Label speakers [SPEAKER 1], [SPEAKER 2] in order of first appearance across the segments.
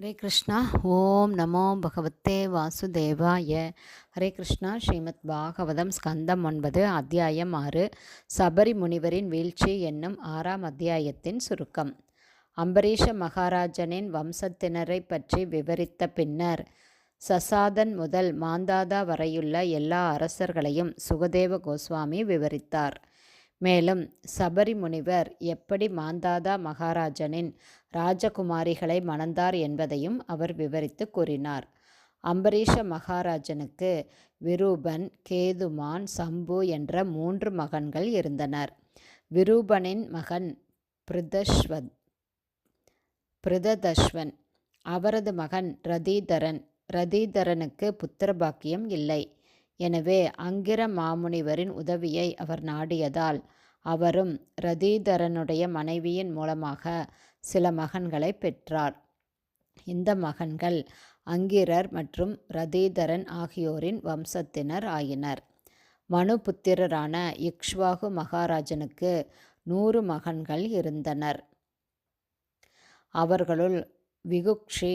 [SPEAKER 1] ஹரே கிருஷ்ணா ஓம் நமோ பகவத்தே வாசுதேவாய. ஹரே கிருஷ்ணா ஸ்ரீமத் பாகவதம் ஸ்கந்தம் ஒன்பது அத்தியாயம் ஆறு சபரி முனிவரின் வீழ்ச்சி என்னும் ஆறாம் அத்தியாயத்தின் சுருக்கம். அம்பரீஷ மகாராஜனின் வம்சத்தினரை பற்றி விவரித்த பின்னர் சசாதன் முதல் மாந்தாதா வரையுள்ள எல்லா அரசர்களையும் சுகதேவ கோஸ்வாமி விவரித்தார். மேலும் சபரி முனிவர் எப்படி மாந்தாதா மகாராஜனின் ராஜகுமாரிகளை மணந்தார் என்பதையும் அவர் விவரித்து கூறினார். அம்பரீஷ மகாராஜனுக்கு விரூபன் கேதுமான் சம்பு என்ற மூன்று மகன்கள் இருந்தனர். விரூபனின் மகன் பிருதஸ்வத் பிருததஸ்வன் அவரது மகன் ரதீதரன். ரதீதரனுக்கு புத்திரபாக்கியம் இல்லை. எனவே அங்கிர மாமுனிவரின் உதவியை அவர் நாடியதால் அவரும் ரதீதரனுடைய மனைவியின் மூலமாக சில மகன்களை பெற்றார். இந்த மகன்கள் அங்கிரர் மற்றும் ரதீதரன் ஆகியோரின் வம்சத்தினர் ஆயினர். மனு புத்திரரான இக்ஷ்வாகு மகாராஜனுக்கு நூறு மகன்கள் இருந்தனர். அவர்களுள் விகுக்ஷி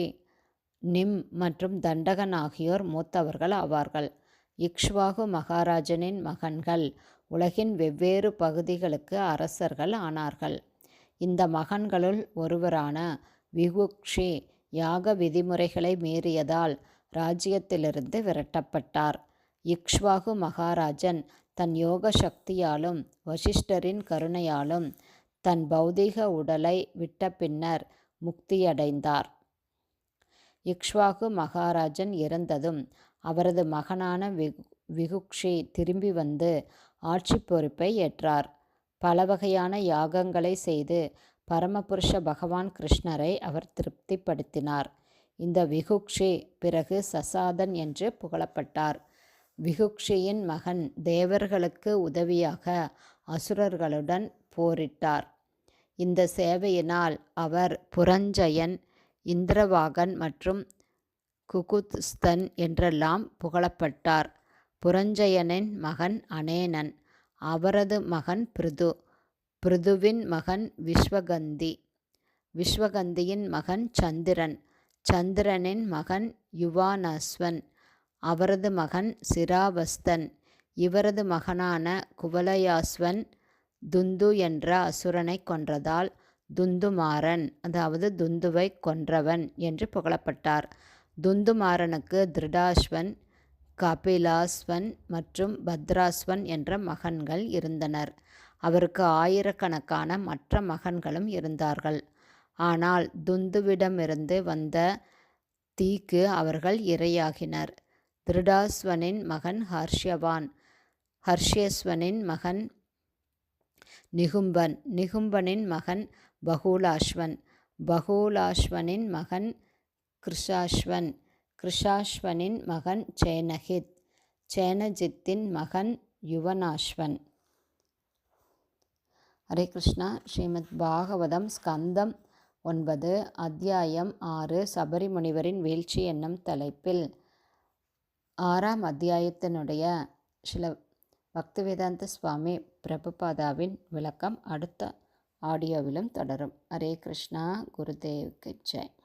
[SPEAKER 1] நிம் மற்றும் தண்டகன் ஆகியோர் மூத்தவர்கள் ஆவார்கள். இக்ஷ்வாகு மகாராஜனின் மகன்கள். உலகின் வெவ்வேறு பகுதிகளுக்கு அரசர்கள் ஆனார்கள். இந்த மகன்களுள் ஒருவரான விகுக்ஷி யாக விதிமுறைகளை மீறியதால் ராஜ்யத்திலிருந்து விரட்டப்பட்டார். இக்ஷ்வாகு மகாராஜன் தன் யோக சக்தியாலும் வசிஷ்டரின் கருணையாலும் தன் பௌதீக உடலை விட்ட பின்னர் முக்தியடைந்தார். இக்ஷ்வாகு மகாராஜன் இறந்ததும் அவரது மகனான விகு விகுக்ஷி திரும்பி வந்து ஆட்சி பொறுப்பை ஏற்றார். பல வகையான யாகங்களை செய்து பரமபுருஷ பகவான் கிருஷ்ணரை அவர் திருப்திப்படுத்தினார். இந்த விகுக்ஷி பிறகு சசாதன் என்று புகழப்பட்டார். விகுக்ஷியின் மகன் தேவர்களுக்கு உதவியாக அசுரர்களுடன் போரிட்டார். இந்த சேவையினால் அவர் புரஞ்சயன் இந்திரவாகன் மற்றும் குகுத்ஸ்தன் என்றெல்லாம் புகழப்பட்டார். புரஞ்சயனின் மகன் அனேனன் அவரது மகன் பிருது பிருதுவின் மகன் விஸ்வகந்தி விஸ்வகந்தியின் மகன் சந்திரன் சந்திரனின் மகன் யுவானஸ்வன் அவரது மகன் சிராவஸ்தன் இவரது மகனான குவலயாஸ்வன் துந்து என்ற அசுரனை கொன்றதால் துந்துமாறன் அதாவது துந்துவை கொன்றவன் என்று புகழப்பட்டார். துந்துமாறனுக்கு திருடாஸ்வன் கபிலாஸ்வன் மற்றும் பத்ராஸ்வன் என்ற மகன்கள் இருந்தனர். அவருக்கு ஆயிரக்கணக்கான மற்ற மகன்களும் இருந்தார்கள். ஆனால் துந்துவிடமிருந்து வந்த தீக்கு அவர்கள் இரையாகினர். திருடாஸ்வனின் மகன் ஹர்ஷ்யவான் ஹர்ஷ்யஸ்வனின் மகன் நிகும்பன் நிகும்பனின் மகன் பகூலாஸ்வன் பகூலாஸ்வனின் மகன் கிருஷாஸ்வன் கிருஷாஸ்வனின் மகன் சேனஹித் சேனஜித்தின் மகன் யுவனாஸ்வன் ஹரே கிருஷ்ணா. ஸ்ரீமத் பாகவதம் ஸ்கந்தம் ஒன்பது அத்தியாயம் ஆறு சபரிமுனிவரின் வீழ்ச்சி என்னும் தலைப்பில். ஆறாம் அத்தியாயத்தினுடைய சில பக்திவேதாந்த சுவாமி பிரபுபாதாவின் விளக்கம் அடுத்த ஆடியோவிலும் தொடரும். ஹரே கிருஷ்ணா. குருதேவுக்கு ஜெய்.